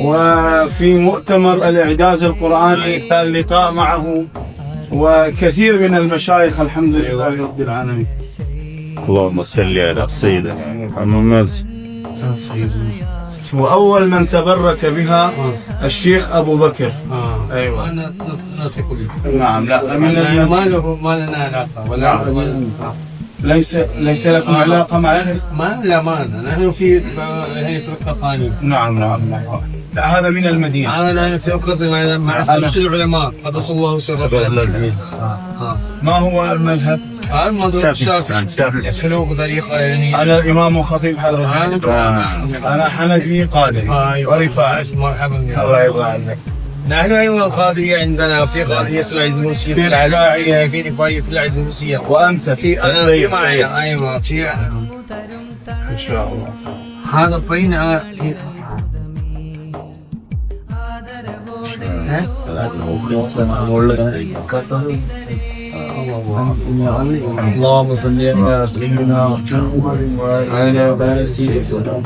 وفي مؤتمر الإعجاز القرآني كان لقاء معه وكثير من المشايخ الحمد لله رب العالمين. اللهم صل على سيدنا محمد. وأول من تبرك بها الشيخ أبو بكر. أيوة. نثق به. نعم لا من ما له ما لنا علاقة. ولا ليس ليس لكم علاقة معه ما لا ما. نحن في هيئة القطاني. نعم نعم نعم. لا هذا من المدينة. أنا أنا في القطاني مع أنا- العلماء. قدس الله سره العزيز ما هو المذهب؟ هذا. الشافعي سلوك يعني أنا الإمام وخطيب حضرتك أنا أنا حنفي قادم أيوة. ورفاعي. مرحبا. بك. الله يرضى عنك. نحن أيضا القاضية عندنا في قضية العيدروسية في العلاء. في رفاية العيدروسية وأنت في أنا في معي. أيوة في إن شاء الله. هذا فين في اللهم صل على سيدنا محمد وعلى آل سيدنا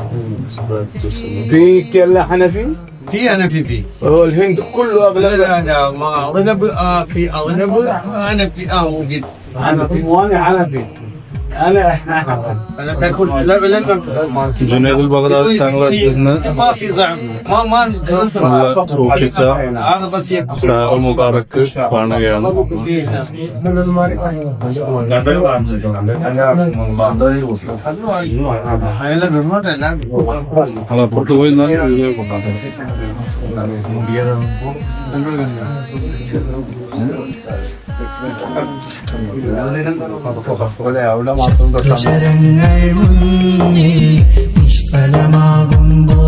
في كلا حنفي في أنا في الهند كله لا أغلب لا لا ما أغلب آه في أغلب أنا في آه موجود حنفي وأنا حنفي أنا أنا كل لا لا لا Cüneydül Bağdat Tanrı Adresine ما في زعم ما ما Allah sohbete هذا بس يكفي Şahı mübarektir Parnagayana لا بالمرة Oyundan അക്ഷരങ്ങൾ മുന്നിൽ നിഷ്ഫലമാകുമ്പോൾ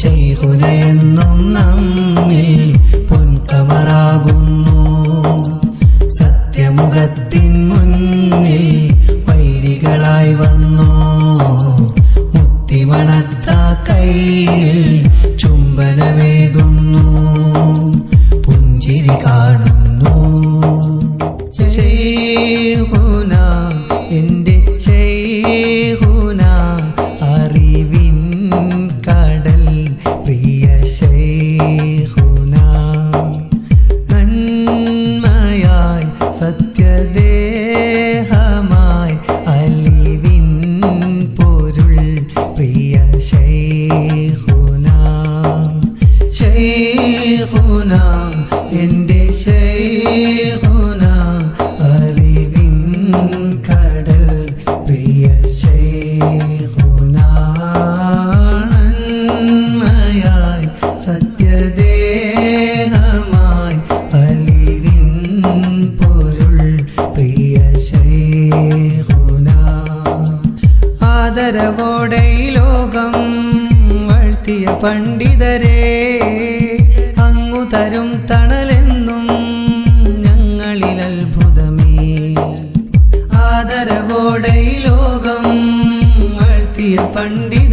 ശൈഹുനയെന്നും നമ്മിൽ പൊൻകമറാകുന്നു. in തരും തണലെന്നും ഞങ്ങളിൽ അത്ഭുതമേ. ആദരവോടെ ലോകം വാഴ്ത്തിയ പണ്ഡിതരെ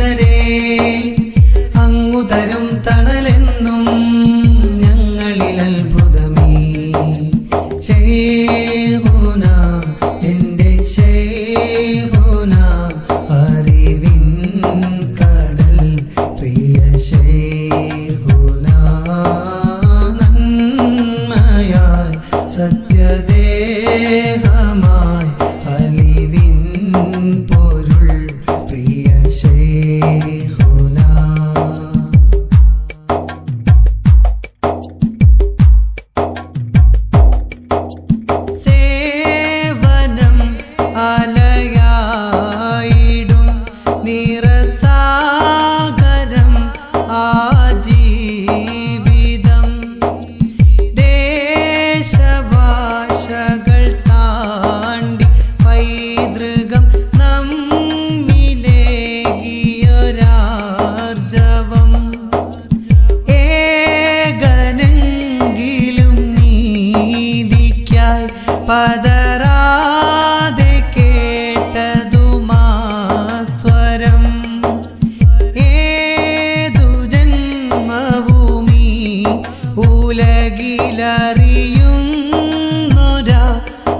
കരറിയുന്നൊരാ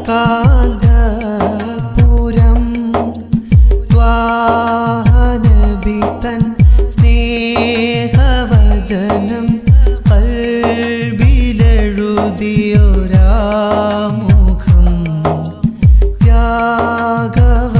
കാന്തപുരം. ത്വാനബി തൻ സ്നേഹവചനം കൽബിലെഴുതിയൊരാമുഖം. ത്യാഗവ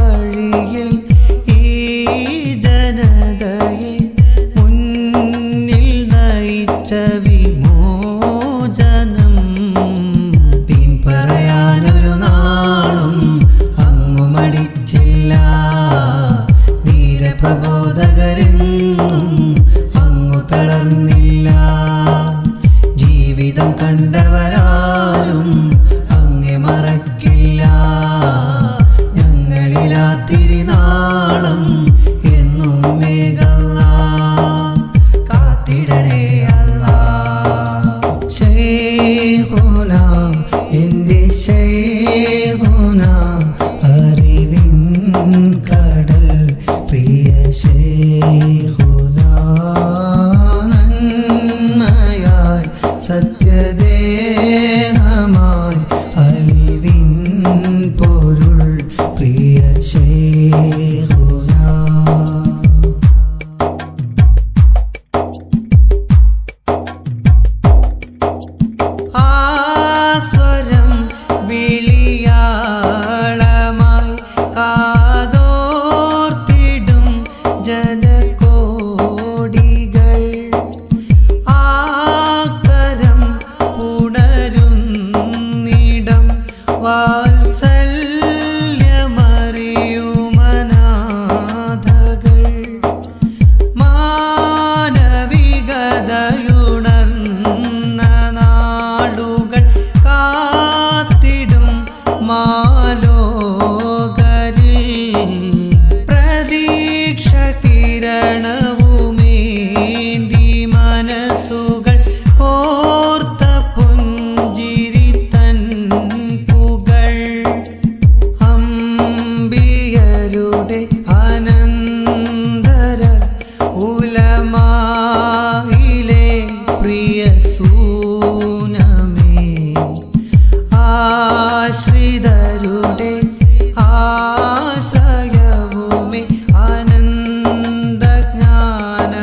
love.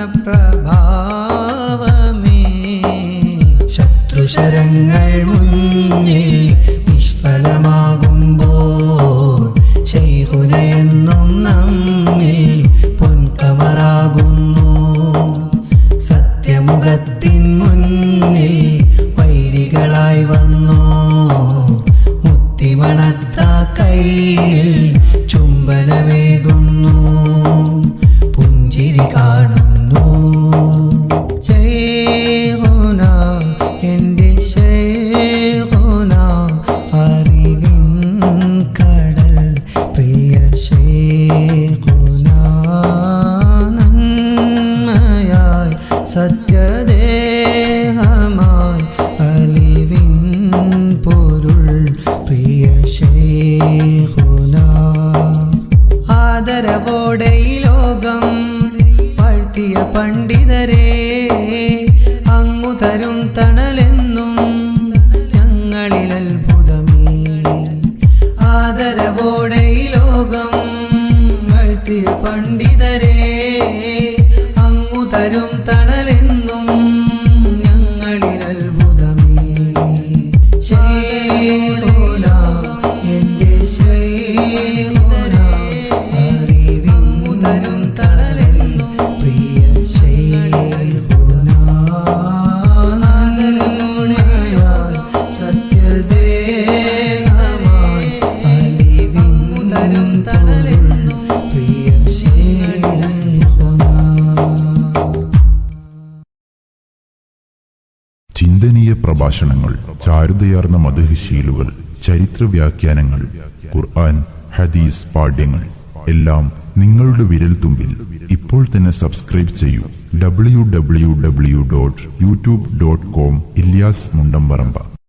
ആനന്ദജ്ഞാനപ്രഭാവമേ ശത്രുശരങ്ങൾ മുന്നിൽ നിഷ്ഫലമാകുമ്പോൾ ശൈഹുനയെന്നും നമ്മിൽ പൊൻകമറാകുന്നു. സത്യമുഖത്തിൻ മുന്നിൽ വൈരികളായി വന്നു. മുത്തിമണത്ത കയ്യിൽ ശൈഖുന ആദരവോടെ ലോകം വാഴ്ത്തിയ പണ്ഡിതരെ അങ്ങു തരും തണലെന്നും ഞങ്ങളിൽ അത്ഭുതമേ. ആദരവോടെ ലോകം വാഴ്ത്തിയ പണ്ഡിതരെ അങ്ങു തരും തണലെന്നും ചിന്തനീയ പ്രഭാഷണങ്ങൾ ചാരുതയാർന്ന മധുഹശീലുകൾ ചരിത്ര വ്യാഖ്യാനങ്ങൾ ഖുർആൻ ഹദീസ് പാഠ്യങ്ങൾ എല്ലാം നിങ്ങളുടെ വിരൽ തുമ്പിൽ ഇപ്പോൾ തന്നെ സബ്സ്ക്രൈബ് ചെയ്യൂ. W W W dot YouTube dot com Ilyas Mundamparamba.